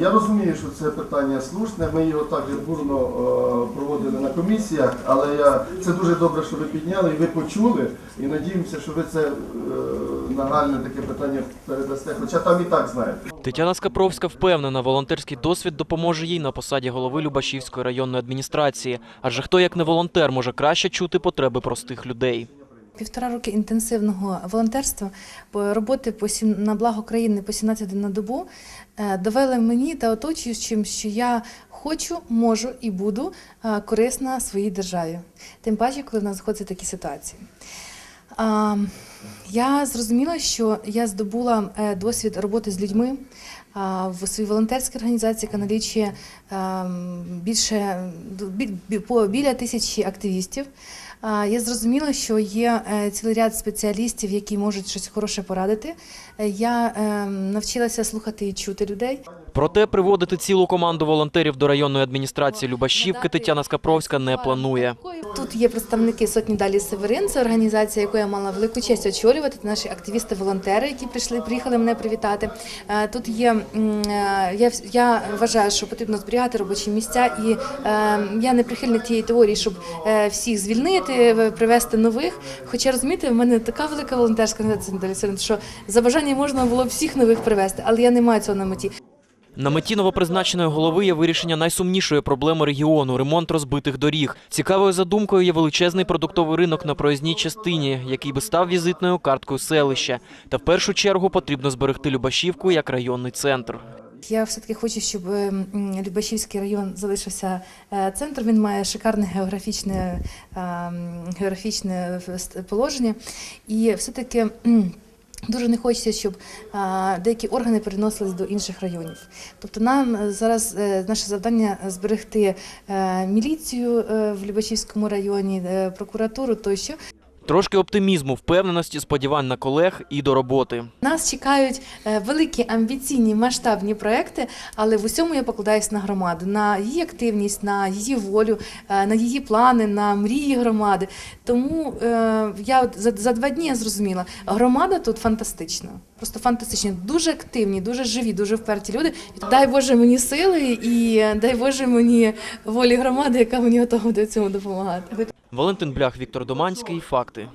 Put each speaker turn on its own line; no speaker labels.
Я розумію, що це питання слушне. Ми його також бурно е, проводили на комісіях, але я це дуже добре, що ви підняли і ви почули. І надіємося, що ви це е, нагальне таке питання передасте. Хоча там і так знаєте.
Тетяна Скапровська впевнена, волонтерський досвід допоможе їй на посаді голови Любашівської районної адміністрації. Адже хто як не волонтер може краще чути потреби простих людей.
Півтора роки інтенсивного волонтерства, роботи по сім- на благо країни по 17 годин на добу е, довели мені та оточуючим, що я хочу, можу і буду е, корисна своїй державі. Тим паче, коли в нас знаходяться такі ситуації. Я зрозуміла, що я здобула е, досвід роботи з людьми в своїй волонтерській організації, яка налічує ем, більше біля тисячі активістів. Я зрозуміла, що є е, цілий ряд спеціалістів, які можуть щось хороше порадити. Е, Я ем, навчилася слухати і чути людей.
Проте приводити цілу команду волонтерів до районної адміністрації Любашівки Тетяна Скапровська не планує.
Тут є представники сотні далі Северин. Це організація, яку я мала велику честь очолювати. Це наші активісти-волонтери, які прийшли, приїхали мене привітати. Е, Тут є я, я вважаю, що потрібно зберігати робочі місця, і е, я не прихильник тієї теорії, щоб всіх звільнити, в- привести нових. Хоча розумієте, в мене така велика волонтерська організація «Далі що за бажання можна було всіх нових привести, але я не маю цього на меті.
На меті новопризначеної голови є вирішення найсумнішої проблеми регіону ремонт розбитих доріг. Цікавою задумкою є величезний продуктовий ринок на проїзній частині, який би став візитною карткою селища. Та в першу чергу потрібно зберегти Любашівку як районний центр.
Я все-таки хочу, щоб м, Любашівський район залишився е, центром. Він має шикарне географічне, е, географічне положення. І все-таки дуже не хочеться, щоб е, деякі органи переносились до інших районів. Тобто нам зараз наше завдання зберегти міліцію в Любашівському районі, прокуратуру тощо.
Трошки оптимізму, впевненості, сподівань на колег і до роботи.
Нас чекають е, великі амбіційні масштабні проекти, але в усьому я покладаюсь на громаду, на її активність, на її волю, е, на її плани, на мрії громади. Тому е, я за, два дні зрозуміла, громада тут фантастична. Просто фантастичні, дуже активні, дуже живі, дуже вперті люди. Дай Боже мені сили і дай Боже мені волі громади, яка мені готова до цього допомагати.
Валентин Блях, Віктор Доманський. Факти.